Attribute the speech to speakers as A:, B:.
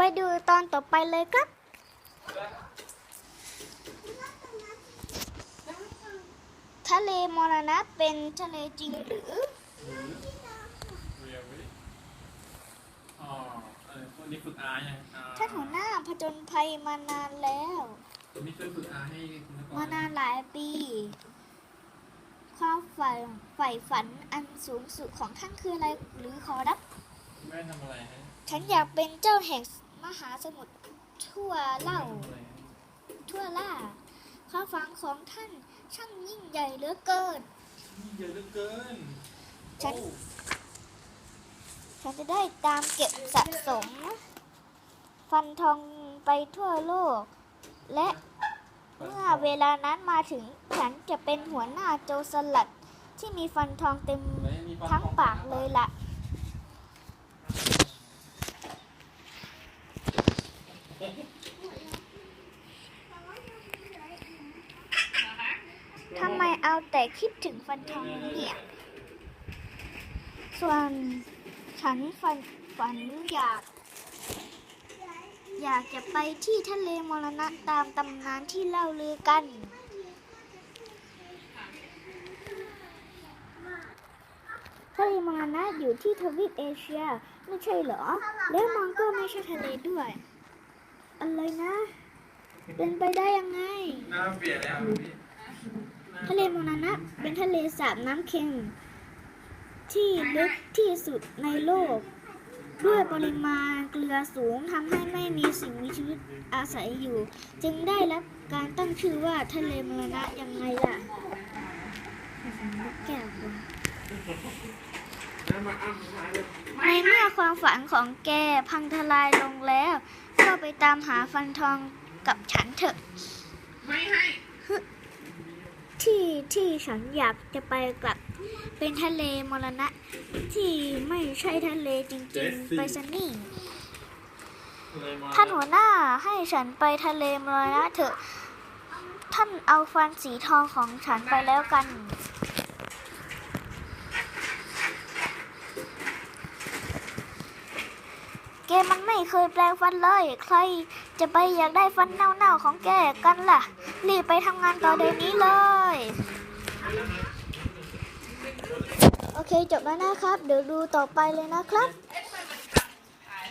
A: ไปดูตอนต่อไปเลยครับ ทะเลมรณะเป็นทะเลจริงหรือ
B: Really? อ๋อเออวันนี้ฝึกอายังอ่
A: ท่านหัวหน้าผจญภัยมานานแล้ว
B: วันนี้ช่วยฝึกอาให้คุณนกร
A: มานานหลายปี ความใฝ่ใฝ่ฝันอันสูงสุดของท่านคืออะไรหรือขอรับ
B: แม่ทำอะไรให้
A: ฉันอยากเป็นเจ้าแห่ง มหาสมุทรทั่วเล่า
B: ทำอะไรให้
A: ทั่วล่าความฝันของท่านช่างยิ่งใหญ่เหลือเกิน
B: นี่เยอะเหลือเกิน
A: ฉัน
B: โอ้
A: ฉันจะได้ตามเก็บสะสม ฟันทองไปทั่วโลก และ เมื่อเวลานั้นมาถึงฉันจะเป็นหัวหน้าโจรสลัดที่มีฟันทองเต็ม
B: แล้วยังมีฟัน
A: ทั้ง
B: ของ
A: ปากเลยละ ทำไมเอาแต่คิดถึงฟันทองเนี่ย ส่วนฉันฝันฝันอยาก อยากจะไปที่ทะเลมรณะตามตำนานที่เล่าลือกัน ทะเลมรณะอยู่ที่ทวีปเอเชีย ไม่ใช่เหรอ แล้วมันก็ไม่ใช่ทะเลด้วย อะไรนะเป็นไปได้ยังไง
B: หน้าเปลี่ยนแล้วพี่
A: ทะเลมรณะเป็นทะเลสาบน้ำเค็มที่ลึกที่สุดในโลก ด้วยปริมาณเกลือสูงทำให้ไม่มีสิ่งมีชีวิตอาศัยอยู่ จึงได้รับการตั้งชื่อว่าทะเลมรณะยังไงล่ะแก้วว่ะในเมื่อความฝันของแกพังทลายลงแล้ว ก็ไปตามหาฟันทองกับฉันเถอะ
B: ไม่ให้
A: ที่ที่ฉันอยากจะไปกลับ เป็นทะเลมรณะ ที่ไม่ใช่ทะเลจริง ๆ ไปซะนี่
B: เลยมา
A: ท่านหัวหน้าให้ฉันไปทะเลมรณะเถอะ ท่านเอาฟันสีทองของฉันไปแล้วกัน แกมันไม่เคยแปลงฟันเลย ใครจะไปอยากได้ฟันเน่าๆของแกกันล่ะ รีบไปทำงานต่อเดี๋ยวนี้เลย โอเคจบแล้วนะครับ เดี๋ยวดูต่อไปเลยนะครับ